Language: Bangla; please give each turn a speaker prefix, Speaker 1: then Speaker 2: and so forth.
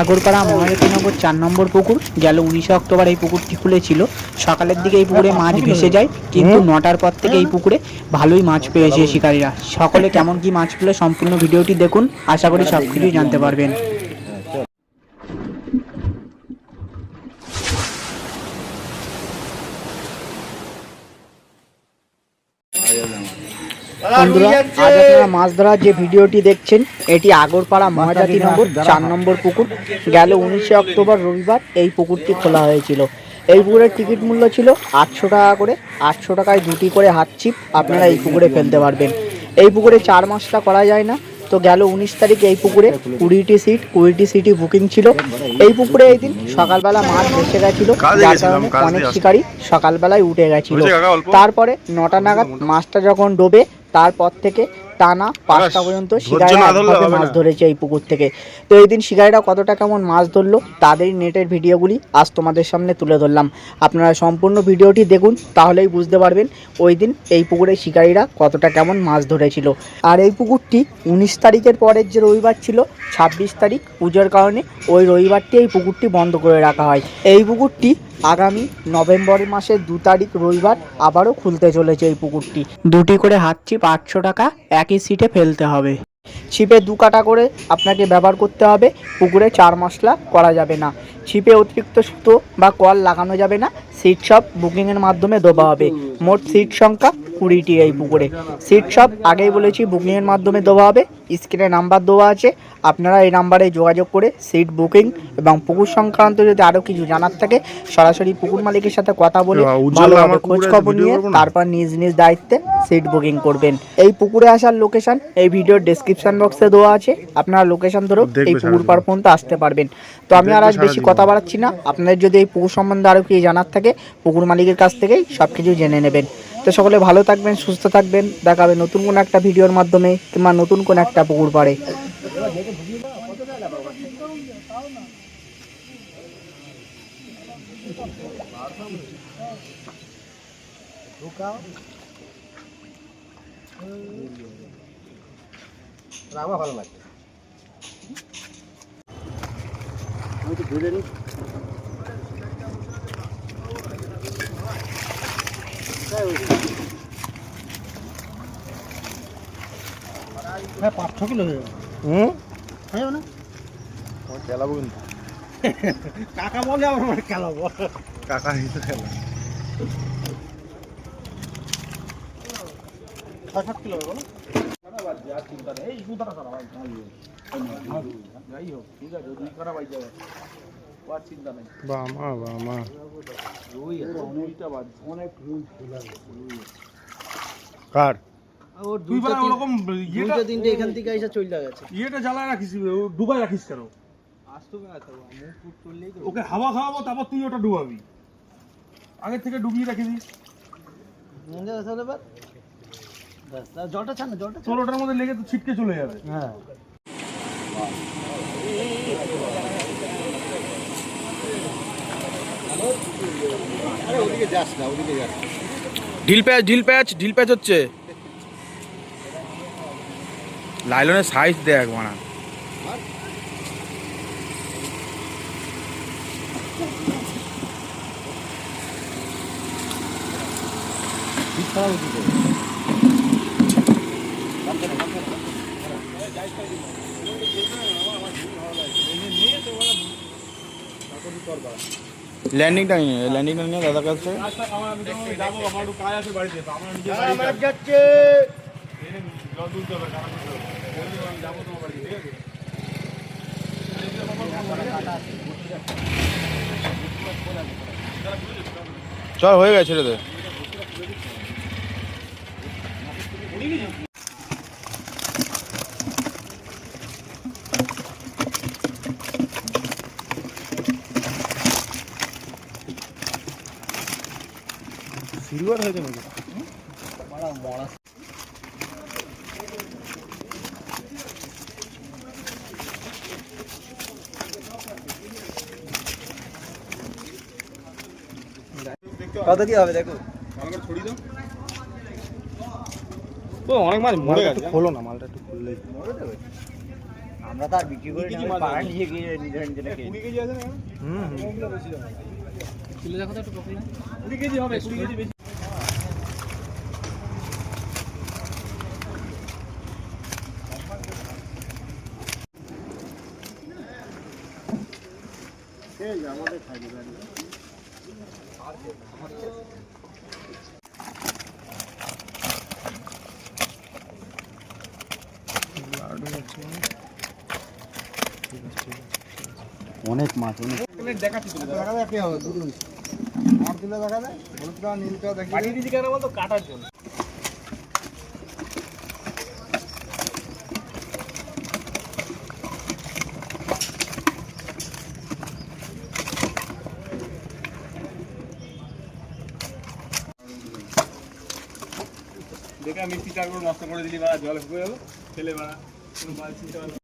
Speaker 1: আগরপাড়া মহারতীনগর চার নম্বর পুকুর গেল উনিশে অক্টোবর এই পুকুরটি খুলেছিল। সকালের দিকে এই পুকুরে মাছ ভেসে যায় কিন্তু নটার পর থেকে এই পুকুরে ভালোই মাছ পেয়েছে শিকারীরা। সকলে কেমন কি মাছ পেলে সম্পূর্ণ ভিডিওটি দেখুন। আশা করি সব কিছুই জানতে পারবেন। বন্ধুরা আজ আপনারা মাছ ধরার যে ভিডিওটি দেখছেন এটি আগরপাড়া মহাজাতি মহাজাতিনগর চার নম্বর পুকুর। গেল উনিশে অক্টোবর রবিবার এই পুকুরটি খোলা হয়েছিল। এই পুকুরের টিকিট মূল্য ছিল আটশো টাকা করে। আটশো টাকায় দুটি করে হাত ছিপ আপনারা এই পুকুরে ফেলতে পারবেন। এই পুকুরে চার মাসটা করা যায় না। তো গেল উনিশ তারিখে এই পুকুরে কুড়িটি সিট কুড়িটি সিটই বুকিং ছিল। এই পুকুরে এই দিন সকালবেলা মাছ ভেসে গেছিল। যার কারণে অনেক শিকারী সকালবেলায় উঠে গেছিল? তারপরে নটা নাগাদ মাছটা যখন ডোবে তারপর থেকে টানা পাঁচটা পর্যন্ত
Speaker 2: হবে
Speaker 1: মাছ ধরেছে এই পুকুর থেকে। তো এই দিন শিকারীরা কতটা কেমন মাছ ধরলো তাদের নেটের ভিডিওগুলি আজ তোমাদের সামনে তুলে ধরলাম। আপনারা সম্পূর্ণ ভিডিওটি দেখুন তাহলেই বুঝতে পারবেন ওই দিন এই পুকুরে শিকারীরা কতটা কেমন মাছ ধরেছিল। আর এই পুকুরটি উনিশ তারিখের পরের যে রবিবার ছিল ছাব্বিশ তারিখ পুজোর কারণে ওই রবিবারটি এই পুকুরটি বন্ধ করে রাখা হয়। এই পুকুরটি আগামী নভেম্বর মাসের দু তারিখ রবিবার আবারও খুলতে চলেছে এই পুকুরটি। দুটি করে হাত ছিপ আটশো টাকা, একই সিটে ফেলতে হবে। ছিপে দু কাটা করে আপনাকে ব্যবহার করতে হবে, পুকুরে চার মশলা করা যাবে না। ছিপে অতিরিক্ত সুতো বা কল লাগানো যাবে না, সিট সব বুকিংয়ের মাধ্যমে দেওয়া হবে। মোট সিট সংখ্যা কুড়িটি এই পুকুরে। সিট সব আগেই বলেছি বুকিংয়ের মাধ্যমে দেওয়া হবে। স্ক্রিনে নাম্বার দেওয়া আছে। আপনারা এই নাম্বারে যোগাযোগ করে সিট বুকিং এবং পুকুর সংক্রান্ত যদি আরও কিছু জানার থাকে সরাসরি পুকুর মালিকের সাথে কথা বলে ভালোভাবে
Speaker 2: আমার
Speaker 1: খোঁজ খবর নিয়ে তারপর নিজ নিজ দায়িত্বে সিট বুকিং করবেন। এই পুকুরে আসার লোকেশন এই ভিডিওর ডেসক্রিপশন বক্সে দেওয়া আছে। আপনারা লোকেশন ধরেও এই পুকুর। পার পর্যন্ত আসতে পারবেন। তো আমি আর আজ বেশি কথা বাড়াচ্ছি না। আপনাদের যদি এই পুকুর সম্বন্ধে আরও কিছু জানার থাকে পুকুর মালিকের কাছ থেকেই সব কিছু জেনে নেবেন। তো সকলে ভালো থাকবেন সুস্থ থাকবেন। দেখা হবে নতুন কোনো একটা ভিডিওর মাধ্যমে কিংবা নতুন কোনো একটা পুকুর পাড়ে।
Speaker 2: হুম?
Speaker 1: হ্যাঁ,
Speaker 2: খেলাবো কিন্তু।
Speaker 3: কাকা বলে আমার খেলাবো।
Speaker 2: কাকা হিসেবে খেলা
Speaker 3: ছয় সাত কিলো হবে এই সুতাটা সারা যাই হোক ঠিক আছে চিন্তা নেই।
Speaker 2: বামা বামা
Speaker 3: রুই আছে রুইটা অনেক রুই
Speaker 2: কার?
Speaker 3: ওর দুই বেলা ওরকম ইয়েটা
Speaker 4: তিনটে এখান থেকে এসে চলে গেছে।
Speaker 3: ইয়েটা জ্বালায় রাখিস ও ডুবাই রাখিস কেন?
Speaker 4: আসতো না তো মুখ ফুট
Speaker 3: ওকে হাওয়া খাওয়াবো তারপর তুই ওটা ডুবাবি। আগে থেকে ডুবিয়ে রেখে দিস।
Speaker 4: মনে জলটা ছাড় না জলটা।
Speaker 3: তোর ওটার মধ্যে লেগে তো ছিটকে চলে যাবে।
Speaker 4: হ্যাঁ।
Speaker 5: ঢিল প্যাচ ঢিল প্যাচ ঢিল প্যাচ হচ্ছে। লাইলনের সাইজ দেখ মানা। ল্যান্ডিংটা নিয়ে ল্যান্ডিংটা নিয়ে দাদার কাছে।
Speaker 3: যাব আমার একটু কাজ আছে বাড়িতে আমার নিজের
Speaker 4: হ্যাঁ,
Speaker 3: বাড়ি
Speaker 4: যাচ্ছে
Speaker 3: জল তুলতে হবে টাকা তুলতে হবে যাব তোমার বাড়ি ঠিক আছে
Speaker 5: চল হয়ে গেছে রে
Speaker 2: সিলভার হয়েছে নাকি?
Speaker 4: কত কি হবে দেখো।
Speaker 2: ও অনেক মাছ মরে গেছে। খোলো না মালটা একটু খুললেই
Speaker 4: আমরা তো আর বিক্রি করে
Speaker 3: কেজি
Speaker 4: না পাড়া নিয়ে গিয়ে নিজেরা নিজেরা
Speaker 3: কেজি আছে না?
Speaker 2: হুম
Speaker 3: কেজি হবে কেজি বেশি
Speaker 2: লাড্ডু আছে ঠিক আছে ঠিক আছে
Speaker 4: অনেক মাছ অনেক।
Speaker 3: দেখাচ্ছি
Speaker 2: দেখা যায় কি হবে? দুটো আর দিলে দেখা যায় হলুদটা নীলটা দেখি
Speaker 3: পাঠিয়ে কেন বলতো? কাটার জন্য। দেখে আমি পুরো নষ্ট করে দিলি বা জল ফুয়ে ফেলে বা কোনো চিন্তা